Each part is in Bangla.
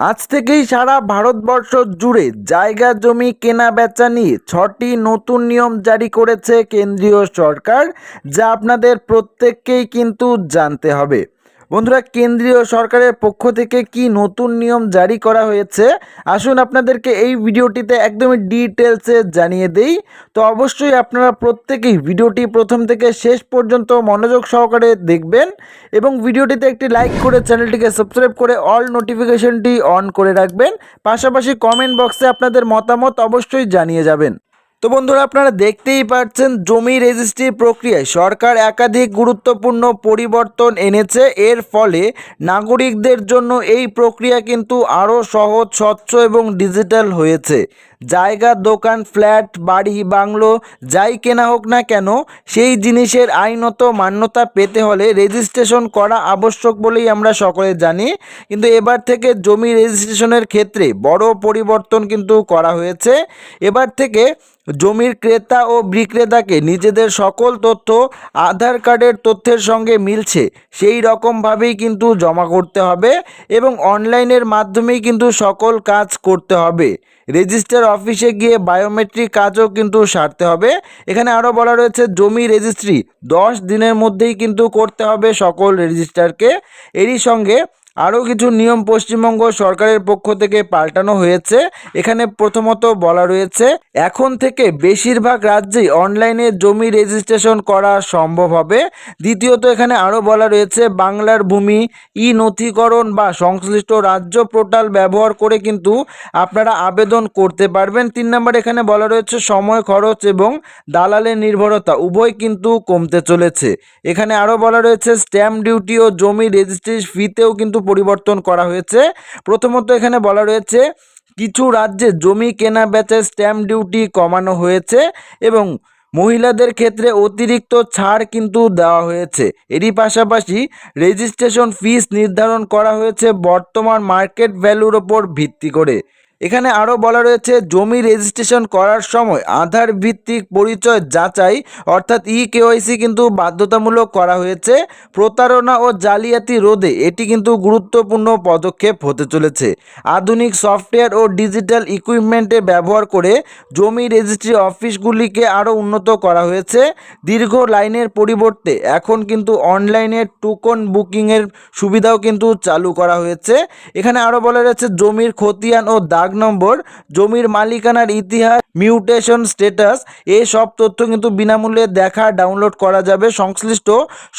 আজ থেকেই সারা ভারতবর্ষ জুড়ে জায়গা, জমি, কেনা, বেচা নিয়ে ছটি নতুন নিয়ম জারি করেছে কেন্দ্রীয় সরকার, যা আপনাদের প্রত্যেককেই কিন্তু জানতে হবে। বন্ধুরা, কেন্দ্রীয় সরকারের পক্ষ থেকে কি নতুন নিয়ম জারি করা হয়েছে? আসুন আপনাদেরকে এই ভিডিওটিতে একদমই ডিটেলসে জানিয়ে দেই। তো অবশ্যই আপনারা প্রত্যেকেই ভিডিওটি প্রথম থেকে শেষ পর্যন্ত মনোযোগ সহকারে দেখবেন এবং ভিডিওটিতে একটি লাইক করে চ্যানেলটিকে সাবস্ক্রাইব করে অল নোটিফিকেশনটি অন করে রাখবেন। পাশাপাশি কমেন্ট বক্সে আপনাদের মতামত অবশ্যই জানিয়ে যাবেন। তো বন্ধুরা, আপনারা দেখতেই পাচ্ছেন জমি রেজিস্ট্রির প্রক্রিয়ায় সরকার একাধিক গুরুত্বপূর্ণ পরিবর্তন এনেছে। এর ফলে নাগরিকদের জন্য এই প্রক্রিয়া কিন্তু আরও সহজ, স্বচ্ছ এবং ডিজিটাল হয়েছে। জায়গা, দোকান, ফ্ল্যাট, বাড়ি, বাংলো, যাই কেনা হোক না কেন, সেই জিনিসের আইনত মান্যতা পেতে হলে রেজিস্ট্রেশন করা আবশ্যক বলেই আমরা সকলে জানি। কিন্তু এবার থেকে জমি রেজিস্ট্রেশনের ক্ষেত্রে বড় পরিবর্তন কিন্তু করা হয়েছে। এবার থেকে জমির ক্রেতা ও বিক্রেতাকে নিজেদের সকল তথ্য, আধার কার্ডের তথ্যের সঙ্গে মিলছে। সেই রকমভাবেই কিন্তু জমা করতে হবে এবং অনলাইনের মাধ্যমেই কিন্তু সকল কাজ করতে হবে। রেজিস্টার অফিসে গিয়ে বায়োমেট্রিক কাজও কিন্তু সারতে হবে। এখানে আরও বলা রয়েছে, জমি রেজিস্ট্রি দশ দিনের মধ্যেই কিন্তু করতে হবে সকল রেজিস্টারকে। এরই সঙ্গে আরও কিছু নিয়ম পশ্চিমবঙ্গ সরকারের পক্ষ থেকে পাল্টানো হয়েছে। এখানে প্রথমত বলা রয়েছে, এখন থেকে বেশিরভাগ রাজ্যেই অনলাইনে জমি রেজিস্ট্রেশন করা সম্ভব হবে। দ্বিতীয়ত, এখানে আরও বলা রয়েছে, বাংলার ভূমি ই নথিকরণ বা সংশ্লিষ্ট রাজ্য পোর্টাল ব্যবহার করে কিন্তু আপনারা আবেদন করতে পারবেন। তিন নম্বর এখানে বলা রয়েছে, সময়, খরচ এবং দালালের নির্ভরতা উভয় কিন্তু কমতে চলেছে। এখানে আরও বলা রয়েছে, স্ট্যাম্প ডিউটি ও জমি রেজিস্ট্রি ফিতেও কিন্তু পরিবর্তন করা হয়েছে। প্রথমত এখানে বলা রয়েছে, কিছু রাজ্যে জমি কেনা বেচায় স্ট্যাম্প ডিউটি কমানো হয়েছে এবং মহিলাদের ক্ষেত্রে অতিরিক্ত ছাড় কিন্তু দেওয়া হয়েছে। এরই পাশাপাশি রেজিস্ট্রেশন ফিস নির্ধারণ করা হয়েছে বর্তমান মার্কেট ভ্যালুর ওপর ভিত্তি করে। এখানে আরও বলা রয়েছে, জমি রেজিস্ট্রেশন করার সময় আধার ভিত্তিক পরিচয় যাচাই, অর্থাৎ ই কেওয়াইসি কিন্তু বাধ্যতামূলক করা হয়েছে। প্রতারণা ও জালিয়াতি রোধে এটি কিন্তু গুরুত্বপূর্ণ পদক্ষেপ হতে চলেছে। আধুনিক সফটওয়্যার ও ডিজিটাল ইকুইপমেন্টে ব্যবহার করে জমি রেজিস্ট্রি অফিসগুলিকে আরও উন্নত করা হয়েছে। দীর্ঘ লাইনের পরিবর্তে এখন কিন্তু অনলাইনে টোকন বুকিংয়ের সুবিধাও কিন্তু চালু করা হয়েছে। এখানে আরও বলা রয়েছে, জমির খতিয়ান ও দাগ নম্বর, জমির মালিকানার ইতিহাস মিউটেশন স্ট্যাটাস এই সব তথ্য কিন্তু বিনামূল্যে দেখা ডাউনলোড করা যাবে সংশ্লিষ্ট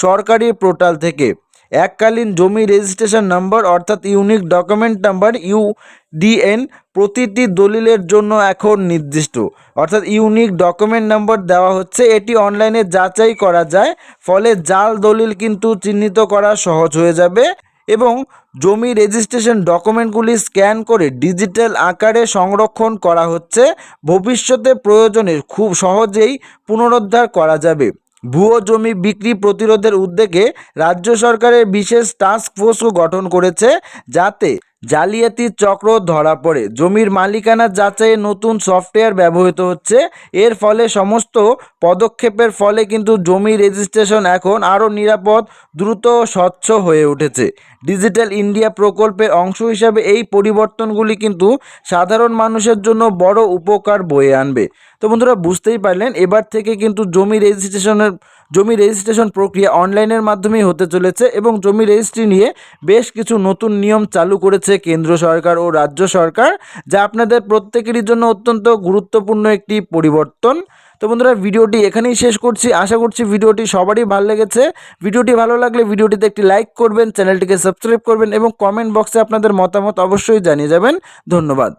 সরকারি পোর্টাল থেকে। এককালীন জমি রেজিস্ট্রেশন নাম্বার অর্থাৎ ইউনিক ডকুমেন্ট নাম্বার ইউডিএন প্রতিটি দলিলের জন্য এখন নির্দিষ্ট। অর্থাৎ ইউনিক ডকুমেন্ট নাম্বার দেওয়া হচ্ছে, এটি অনলাইনে যাচাই করা যায়, ফলে জাল দলিল কিন্তু চিহ্নিত করা সহজ হয়ে যাবে। এবং জমি রেজিস্ট্রেশন ডকুমেন্টগুলি স্ক্যান করে ডিজিটাল আকারে সংরক্ষণ করা হচ্ছে। ভবিষ্যতে প্রয়োজনে খুব সহজেই পুনরুদ্ধার করা যাবে। ভুয়ো জমি বিক্রি প্রতিরোধের উদ্যোগে রাজ্য সরকারের বিশেষ টাস্ক ফোর্সও গঠন করেছে যাতে জালিয়াতির চক্র ধরা পড়ে। জমির মালিকানা যাচাইয়ে নতুন সফটওয়্যার ব্যবহৃত হচ্ছে। এর ফলে সমস্ত পদক্ষেপের ফলে কিন্তু জমি রেজিস্ট্রেশন এখন আরও নিরাপদ, দ্রুত, স্বচ্ছ হয়ে উঠেছে। ডিজিটাল ইন্ডিয়া প্রকল্পের অংশ হিসাবে এই পরিবর্তনগুলি কিন্তু সাধারণ মানুষের জন্য বড় উপকার বয়ে আনবে। তো বন্ধুরা, বুঝতেই পারলেন, এবার থেকে কিন্তু জমি রেজিস্ট্রেশনের জমি রেজিস্ট্রেশন প্রক্রিয়া অনলাইনের মাধ্যমেই হতে চলেছে এবং জমি রেজিস্ট্রি নিয়ে বেশ কিছু নতুন নিয়ম চালু করেছে কেন্দ্র সরকার ও রাজ্য সরকার, যা আপনাদের প্রত্যেকেরই জন্য অত্যন্ত গুরুত্বপূর্ণ একটি পরিবর্তন। তো বন্ধুরা, ভিডিওটি এখানেই শেষ করছি। আশা করছি ভিডিওটি সবারই ভালো লেগেছে। ভিডিওটি ভালো লাগলে ভিডিওটিতে একটি লাইক করবেন, চ্যানেলটিকে সাবস্ক্রাইব করবেন এবং কমেন্ট বক্সে আপনাদের মতামত অবশ্যই জানিয়ে যাবেন। ধন্যবাদ।